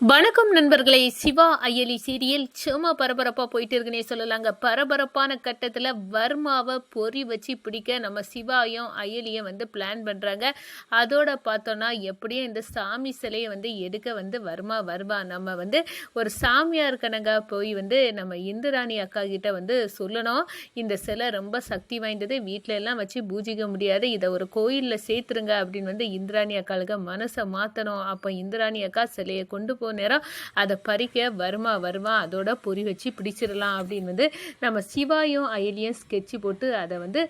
வணக்கம் நண்பர்களே. சிவா அயலி சீரியல் சும்மா பரபரப்பாக போயிட்டு இருக்குன்னே சொல்லலாங்க. பரபரப்பான கட்டத்தில் வர்மாவை பொறி வச்சு பிடிக்க நம்ம சிவாயும் அயலியும் வந்து பிளான் பண்ணுறாங்க அதோட பார்த்தோன்னா எப்படியும் இந்த சாமி சிலையை வந்து எடுக்க வந்து வர்மா வருவா. நம்ம வந்து ஒரு சாமியார் கணங்க போய் வந்து நம்ம இந்துராணி அக்கா கிட்ட வந்து சொல்லணும். இந்த சிலை ரொம்ப சக்தி வாய்ந்தது. வீட்டில எல்லாம் வச்சு பூஜிக்க முடியாது. இதை ஒரு கோயிலில் சேர்த்துருங்க அப்படின்னு வந்து இந்திராணி அக்காளுக்கு மனசை மாற்றணும் அப்போ இந்திராணி அக்கா சிலையை கொண்டு போ நேரம் அதை பறிக்க வருமா வருமா அதோட பொறி வச்சு பிடிச்சிடலாம் அப்படின்னு வந்து நம்ம சிவாயும் அயலியும் ஸ்கெட்சு போட்டு அதை வந்து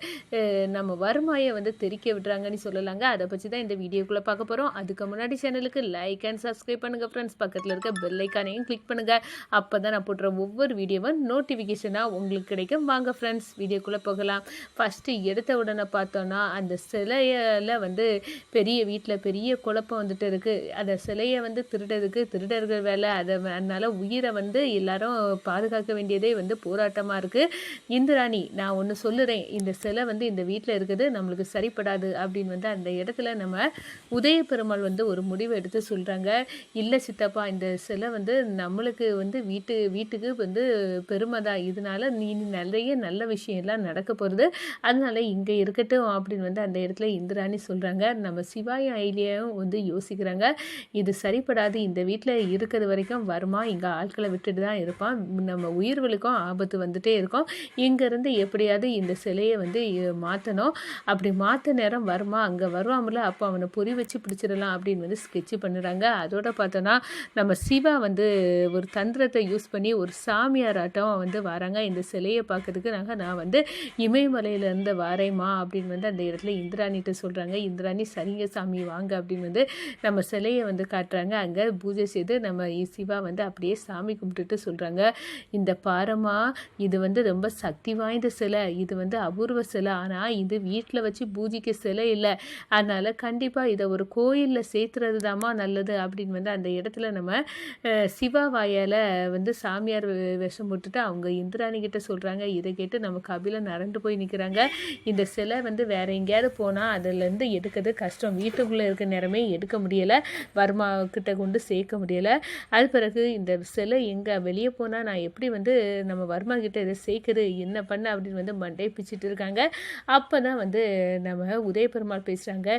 நம்ம வருமாயை வந்து தெரிக்க விடுறாங்கன்னு சொல்லலாங்க. அதை பற்றி தான் இந்த வீடியோக்குள்ளே பார்க்க போகிறோம் அதுக்கு முன்னாடி சேனலுக்கு லைக் அண்ட் சப்ஸ்கிரைப் பண்ணுங்கள் ஃப்ரெண்ட்ஸ் பக்கத்தில் இருக்க பெல் ஐக்கானையும் கிளிக் பண்ணுங்கள் அப்போ தான் நான் போடுற ஒவ்வொரு வீடியோவும் நோட்டிஃபிகேஷனாக உங்களுக்கு கிடைக்கும். வாங்க ஃப்ரெண்ட்ஸ் வீடியோக்குள்ளே போகலாம். ஃபஸ்ட்டு எடுத்த உடனே பார்த்தோன்னா அந்த சிலையில் வந்து பெரிய வீட்டில் பெரிய குழப்பம் வந்துட்டு இருக்குது அந்த சிலையை வந்து திருடுறதுக்கு திருடர்கள் வேலை அதை அதனால் உயிரை வந்து எல்லாரும் பாதுகாக்க வேண்டியதே வந்து போராட்டமாக இருக்குது இந்திராணி நான் ஒன்று சொல்லுறேன். இந்த சிலை வந்து இந்த வீட்டில் இருக்குது நம்மளுக்கு சரிப்படாது அப்படின்னு வந்து அந்த இடத்துல நம்ம உதய பெருமாள் வந்து ஒரு முடிவு எடுத்து சொல்கிறாங்க இல்லை சித்தப்பா இந்த சிலை வந்து நம்மளுக்கு வந்து வீட்டு வீட்டுக்கு வந்து பெருமை தான். இதனால நீ நிறைய நல்ல விஷயம்லாம் நடக்க போகிறது அதனால இங்கே இருக்கட்டும் அப்படின்னு வந்து அந்த இடத்துல இந்திராணி சொல்கிறாங்க நம்ம சிவாய ஐலியாவும் வந்து யோசிக்கிறாங்க. இது சரிப்படாது. இந்த வீட்டில் இருக்கிறது வரைக்கும் வருமா? இங்கே ஆட்களை விட்டுட்டு தான் இருப்பான். நம்ம உயிர்களுக்கும் ஆபத்து வந்துட்டே இருக்கும். இங்கேருந்து எப்படியாவது இந்த சிலையை வந்து மாற்றணும் அப்படி மாற்ற நேரம் வருமா? அங்கே வருவாமல அப்போ அவனை பொறி வச்சு பிடிச்சிடலாம் அப்படின்னு வந்து ஸ்கெட்சு பண்ணுறாங்க. அதோட பார்த்தோன்னா நம்ம சிவா வந்து ஒரு தந்திரத்தை யூஸ் பண்ணி ஒரு சாமியார் ஆட்டம் வந்து வராங்க. இந்த சிலையை பார்க்கறதுக்கு நாங்கள் நான் வந்து இமயமலையிலேருந்து வாரேம்மா அப்படின்னு வந்து அந்த இடத்துல இந்திராணிகிட்ட சொல்கிறாங்க இந்திராணி சரிங்க சாமி வாங்க அப்படின்னு வந்து நம்ம சிலையை வந்து காட்டுறாங்க. அங்கே பூஜை செய்து வந்து நம்ம ஈஸிவாக சிவா வந்து அப்படியே சாமி கும்பிட்டுட்டு சொல்கிறாங்க இந்த பாரமா இது வந்து ரொம்ப சக்தி வாய்ந்த சிலை இது வந்து அபூர்வ சிலை ஆனால் இது வீட்டில் வச்சு பூஜிக்க சிலை இல்லை. அதனால் கண்டிப்பாக இதை ஒரு கோயிலில் சேர்த்துறது தாம்மா நல்லது. அப்படின்னு வந்து அந்த இடத்துல நம்ம சிவா வாயால் வந்து சாமியார் விஷம் போட்டுட்டு அவங்க இந்திராணி கிட்ட சொல்கிறாங்க இதை கேட்டு நம்ம கபில நரண்டு போய் நிற்கிறாங்க இந்த சிலை வந்து வேற எங்கேயாவது போனால் அதுலேருந்து எடுக்கிறது கஷ்டம். வீட்டுக்குள்ளே இருக்க நேரமே எடுக்க முடியலை. வர்மா கிட்ட கொண்டு சேர்க்க முடியலை. அது பிறகு இந்த சிலை எங்கே? வெளியே போனால் நான் எப்படி வந்து நம்ம வர்மா கிட்டே இதை சேர்க்குறது? என்ன பண்ண? அப்படின்னு வந்து மண்டே பிச்சுட்டு இருக்காங்க. அப்போ தான் வந்து நம்ம உதயபெருமாள் பேசுகிறாங்க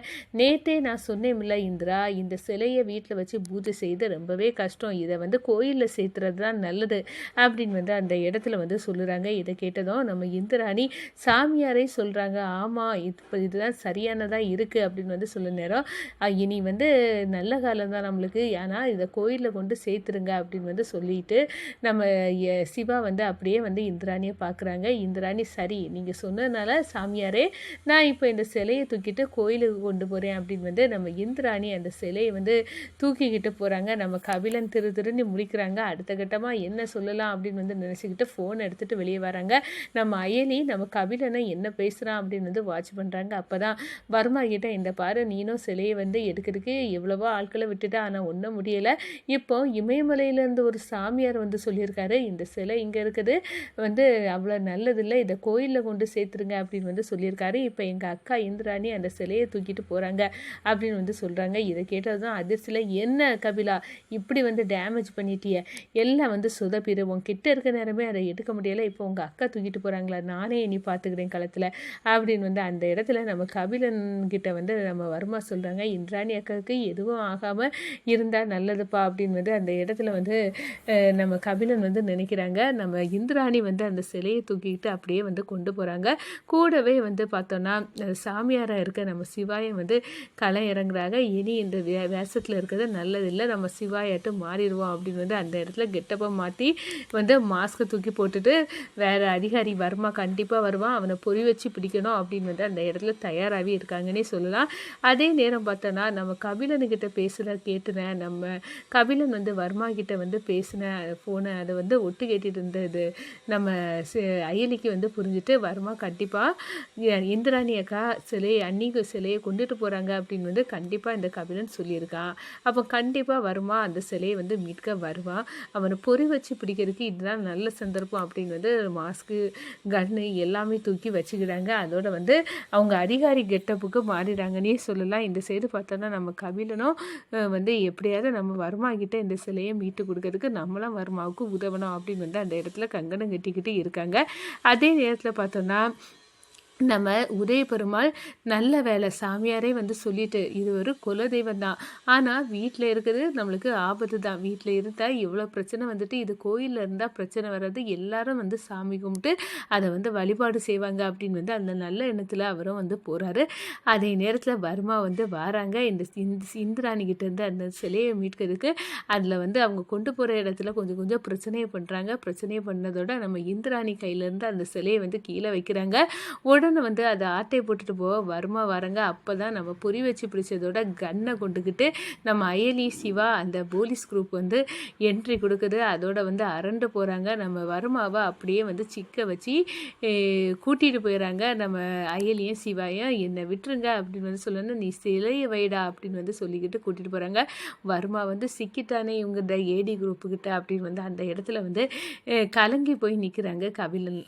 நேற்றே நான் சொன்னேன்ல இந்திரா இந்த சிலையை வீட்டில் வச்சு பூஜை செய்து ரொம்பவே கஷ்டம். இதை வந்து கோயிலில் சேர்த்துறது தான் நல்லது. அப்படின்னு வந்து அந்த இடத்துல வந்து சொல்லுறாங்க. இதை கேட்டதும் நம்ம இந்திராணி சாமியாரே சொல்கிறாங்க ஆமாம் இப்போ இதுதான் சரியானதாக இருக்குது அப்படின்னு வந்து சொல்ல நேரம் இனி வந்து நல்ல காலம் தான் நம்மளுக்கு. ஏன்னா இதை கோயிலில் கொண்டு சேர்த்துருங்க அப்படின்னு வந்து சொல்லிட்டு நம்ம சிவா வந்து அப்படியே வந்து இந்திராணியை பார்க்குறாங்க இந்திராணி சரி நீங்கள் சொன்னதுனால சாமியாரே நான் இப்போ இந்த சிலையை தூக்கிட்டு கோயிலுக்கு கொண்டு போகிறேன் அப்படின்னு வந்து நம்ம இந்திராணி அந்த சிலையை வந்து தூக்கிக்கிட்டு போகிறாங்க நம்ம கபிலன் திரு திருன்னு முடிக்கிறாங்க அடுத்த கட்டமாக என்ன சொல்லலாம் அப்படின்னு வந்து நினச்சிக்கிட்டு ஃபோன் எடுத்துகிட்டு வெளியே வராங்க. நம்ம அயலி நம்ம கபிலனை என்ன பேசுகிறான் அப்படின்னு வந்து வாட்ச் பண்ணுறாங்க அப்போ தான் வர்மா கிட்ட இந்த பாரு நீனும் சிலையை வந்து எடுக்கிறதுக்கு எவ்வளவோ ஆட்களை விட்டுட்டு ஆனால் ஒன்றும் முடியலை. இப்போ இமயமலையிலேருந்து ஒரு சாமியார் வந்து சொல்லியிருக்காரு இந்த சிலை இங்கே இருக்குது வந்து அவ்வளோ நல்லதில்லை இதை கோயிலில் கொண்டு சேர்த்துருங்க அப்படின்னு வந்து சொல்லியிருக்காரு. இப்போ எங்கள் அக்கா இந்திராணி அந்த சிலையை தூக்கிட்டு போகிறாங்க அப்படின்னு வந்து சொல்கிறாங்க இதை கேட்டது தான் அதிர்ச்சியில் என்ன கபிலா இப்படி வந்து டேமேஜ் பண்ணிட்டிய? எல்லாம் வந்து சுதப்பிடு. உன் கிட்ட இருக்க நேரமே அதை எடுக்க முடியலை. இப்போ உங்கள் அக்கா தூக்கிட்டு போகிறாங்களா நானே இனி பார்த்துக்கிறேன் களத்தில் அப்படின்னு வந்து அந்த இடத்துல நம்ம கபிலன் கிட்ட வந்து நம்ம வர்மா சொல்கிறாங்க இந்திராணி அக்காவுக்கு எதுவும் ஆகாமல் இருந்தால் நல்லதுப்பா அப்படின்னு வந்து அந்த இடத்துல வந்து நம்ம கபிலன் வந்து நினைக்கிறாங்க. நம்ம இந்திராணி வந்து அந்த சிலையை தூக்கிக்கிட்டு அப்படியே வந்து கொண்டு போகிறாங்க கூடவே வந்து பார்த்தோன்னா சாமியாராக இருக்க நம்ம சிவாயம் வந்து களை இறங்குறாங்க. இனி இந்த வே வேஷத்தில் இருக்கிறது நல்லதில்லை. நம்ம சிவாயாட்டு மாறிடுவோம் அப்படின்னு வந்து அந்த இடத்துல கெட்டப்பை மாற்றி வந்து மாஸ்க்கை தூக்கி போட்டுட்டு வேறு அதிகாரி வர்மா கண்டிப்பாக வருவான். அவனை பொறி வச்சு பிடிக்கணும் அப்படின்னு வந்து அந்த இடத்துல தயாராகவே இருக்காங்கன்னே சொல்லலாம். அதே நேரம் பார்த்தோன்னா நம்ம கபிலனுக்கிட்ட பேசுகிற கேட்டுனேன் நம்ம கபிலன் வந்து வர்மா கிட்ட வந்து பேசின ஃபோனை அதை வந்து ஒட்டு கேட்டுட்டு இருந்தது. நம்ம அயலிக்கு வந்து புரிஞ்சுட்டு வர்மா கண்டிப்பாக இந்திராணி அக்கா சிலையை அன்னிக்கு சிலையை கொண்டுட்டு போகிறாங்க அப்படின்னு வந்து கண்டிப்பாக இந்த கபிலன் சொல்லியிருக்கான் அப்போ கண்டிப்பாக வருமா அந்த சிலையை வந்து மீட்க வருவான் அவனை பொறி வச்சு பிடிக்கிறதுக்கு இதுதான் நல்ல சந்தர்ப்பம் அப்படின்னு வந்து மாஸ்க்கு கன்னு எல்லாமே தூக்கி வச்சுக்கிறாங்க அதோட வந்து அவங்க அதிகாரி கெட்டப்புக்கு மாறிடுறாங்கன்னே சொல்லலாம். இந்த சைடு பார்த்தோன்னா நம்ம கபிலனும் வந்து எப்படியாவது நம்ம வருமா வர்மா கிட்ட இந்த சிலையை மீட்டு கொடுக்கறதுக்கு நம்மளாம் வர்மாவுக்கு உதவணும் அப்படின்னு வந்து அந்த இடத்துல கங்கணம் கட்டிக்கிட்டு இருக்காங்க. அதே நேரத்தில் பார்த்தோன்னா நம்ம உதய பெருமாள் நல்ல வேலை சாமியாரே வந்து சொல்லிட்டு இது ஒரு குலதெய்வம் தான் ஆனால் வீட்டில் இருக்கிறது நம்மளுக்கு ஆபத்து தான் வீட்டில் இருந்தால் இவ்வளோ பிரச்சனை வந்துட்டு இது கோயிலில் இருந்தால் பிரச்சனை வர்றது எல்லாரும் வந்து சாமி கும்பிட்டு அதை வந்து வழிபாடு செய்வாங்க அப்படின்னு வந்து அந்த நல்ல எண்ணத்தில் அவரும் வந்து போகிறாரு அதே நேரத்தில் வர்மா வந்து வராங்க. இந்த இந்த இருந்து அந்த சிலையை மீட்கிறதுக்கு அதில் வந்து அவங்க கொண்டு போகிற இடத்துல கொஞ்சம் கொஞ்சம் பிரச்சனையை பண்ணுறாங்க பிரச்சனையை பண்ணதோட நம்ம இந்திராணி கையிலேருந்து அந்த சிலையை வந்து கீழே வைக்கிறாங்க. உடனே வந்து அதை ஆட்டையை போட்டுட்டு போக வருமா வரங்க அப்போ தான் நம்ம பொறி வச்சு பிடிச்சதோட கன்னை கொண்டுக்கிட்டு நம்ம அயலி சிவா அந்த போலீஸ் குரூப் வந்து என்ட்ரி கொடுக்குது. அதோட வந்து அரண்டு போகிறாங்க நம்ம வருமாவை அப்படியே வந்து சிக்க வச்சு கூட்டிகிட்டு போயிடறாங்க நம்ம அயலியும் சிவாயும் என்னை விட்டுருங்க அப்படின்னு வந்து சொல்லணும். நீ சிலையை வைடா அப்படின்னு வந்து சொல்லிக்கிட்டு கூட்டிகிட்டு போகிறாங்க வர்மா வந்து சிக்கிட்டானே இவங்க இந்த ஏடி குரூப்புக்கிட்ட அப்படின்னு வந்து அந்த இடத்துல வந்து கலங்கி போய் நிற்கிறாங்க கபிலன்.